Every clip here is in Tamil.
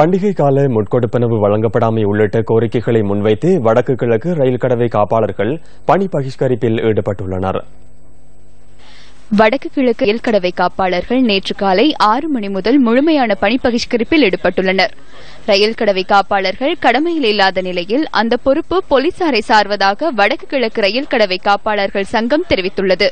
பண்டிகை கால முட்கொடுப்பனவு வழங்கப்படாமை உள்ளிட்ட கோரிக்கைகளை முன்வைத்து வடக்கு கிழக்கு ரயில் கடவை காப்பாளர்கள் பணி பகிஷ்கரிப்பில் ஈடுபட்டுள்ளனர். வடக்கு கிழக்கு ரயில் கடவை காப்பாளர்கள் நேற்று காலை ஆறு மணி முதல் முழுமையான பணி பகிஷ்கரிப்பில் ஈடுபட்டுள்ளனர். ரயில் கடவை காப்பாளர்கள் கடமையில் இல்லாத நிலையில் அந்த பொறுப்பு போலீசாரை சார்வதாக வடக்கு கிழக்கு ரயில் கடவை காப்பாளர்கள் சங்கம் தெரிவித்துள்ளது.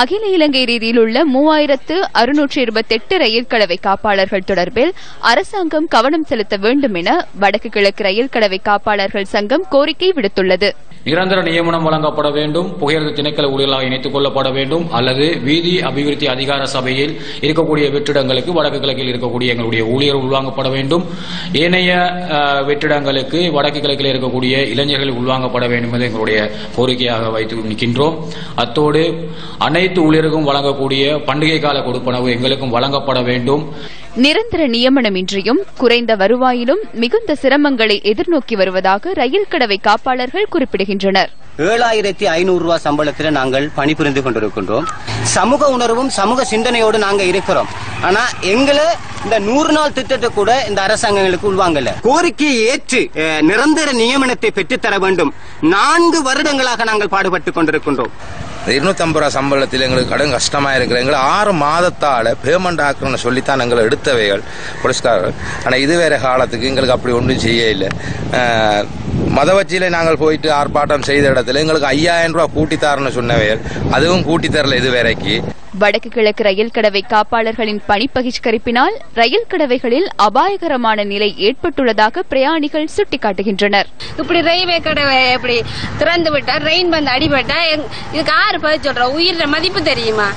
அகில இலங்கை ரீதியில் உள்ள மூவாயிரத்து அறுநூற்று இருபத்தெட்டு ரயில் கடவை காப்பாளர்கள் தொடர்பில் அரசாங்கம் கவனம் செலுத்த வேண்டும் என வடக்கு கிழக்கு ரயில் கடவை காப்பாளர்கள் சங்கம் கோரிக்கை விடுத்துள்ளது. நிரந்தர நியமனம் வழங்கப்பட வேண்டும் புகையிரத திணைக்கள ஊழியர்களாக இணைத்துக் கொள்ளப்பட வேண்டும் அல்லது வீதி அபிவிருத்தி அதிகார சபையில் இருக்கக்கூடிய வெற்றிடங்களுக்கு வடக்கு கிழக்கில் இருக்கக்கூடிய எங்களுடைய ஊழியர் உள்வாங்கப்பட வேண்டும். ஏனைய வெற்றிடங்களுக்கு வடக்கு கிழக்கில் இருக்கக்கூடிய இளைஞர்கள் உள்வாங்கப்பட வேண்டும் என்று எங்களுடைய கோரிக்கையாக வைத்து நிற்கின்றோம். அத்தோடு அனைத்து ஊழியருக்கும் வழங்கக்கூடிய பண்டிகை கால கொடுப்பனவு எங்களுக்கும் வழங்கப்பட வேண்டும். நிரந்தர நியமனமின்றியும் குறைந்த வருவாயிலும் மிகுந்த சிரமங்களை எதிர்நோக்கி வருவதாக ரயில் கடவை காப்பாளர்கள் குறிப்பிடுகின்றனர். ஏழாயிரத்தி ஐநூறு ரூபாய் சம்பளத்தில் நாங்கள் பணிபுரிந்து கொண்டிருக்கின்றோம். சமூக உணர்வும் சமூக சிந்தனையோடு நாங்க இருக்கிறோம். ஆனா எங்களை இந்த நூறு நாள் திட்டத்தை கூட இந்த அரசாங்கங்களுக்கு உள்வாங்கல. கோரிக்கையை ஏற்று நிரந்தர நியமனத்தை பெற்றுத்தர வேண்டும். நான்கு வருடங்களாக நாங்கள் பாடுபட்டு கொண்டிருக்கின்றோம். இருநூத்தம்பது ரூபா சம்பளத்தில் எங்களுக்கு கடன் கஷ்டமாக இருக்கிற எங்களை ஆறு மாதத்தால் பேமெண்ட் ஆக்கணும்னு சொல்லித்தான் எங்களை எடுத்தவைகள் போலீஸ்காரர்கள். ஆனால் இது வேறு காலத்துக்கு எங்களுக்கு அப்படி ஒன்றும் செய்ய இல்லை மதவச்சியில் நாங்கள் போயிட்டு ஆர்ப்பாட்டம் செய்த இடத்துல எங்களுக்கு ஐயாயிரம் ரூபா கூட்டி சொன்னவைகள். அதுவும் கூட்டி தரல இது வரைக்கும் வடக்கு கிழக்கு ரயில் கடவை காப்பாளர்களின் பணி பகிஷ்கரிப்பினால் ரயில் கடவைகளில் அபாயகரமான நிலை ஏற்பட்டுள்ளதாக பிரயாணிகள் சுட்டிக்காட்டுகின்றனர். இப்படி ரயில்வே கடவை இப்படி திறந்து விட்டா ரெயின் பந்து அடிபட்டா இதுக்கு ஆறு பதில் சொல்றோம். உயிர மதிப்பு தெரியுமா?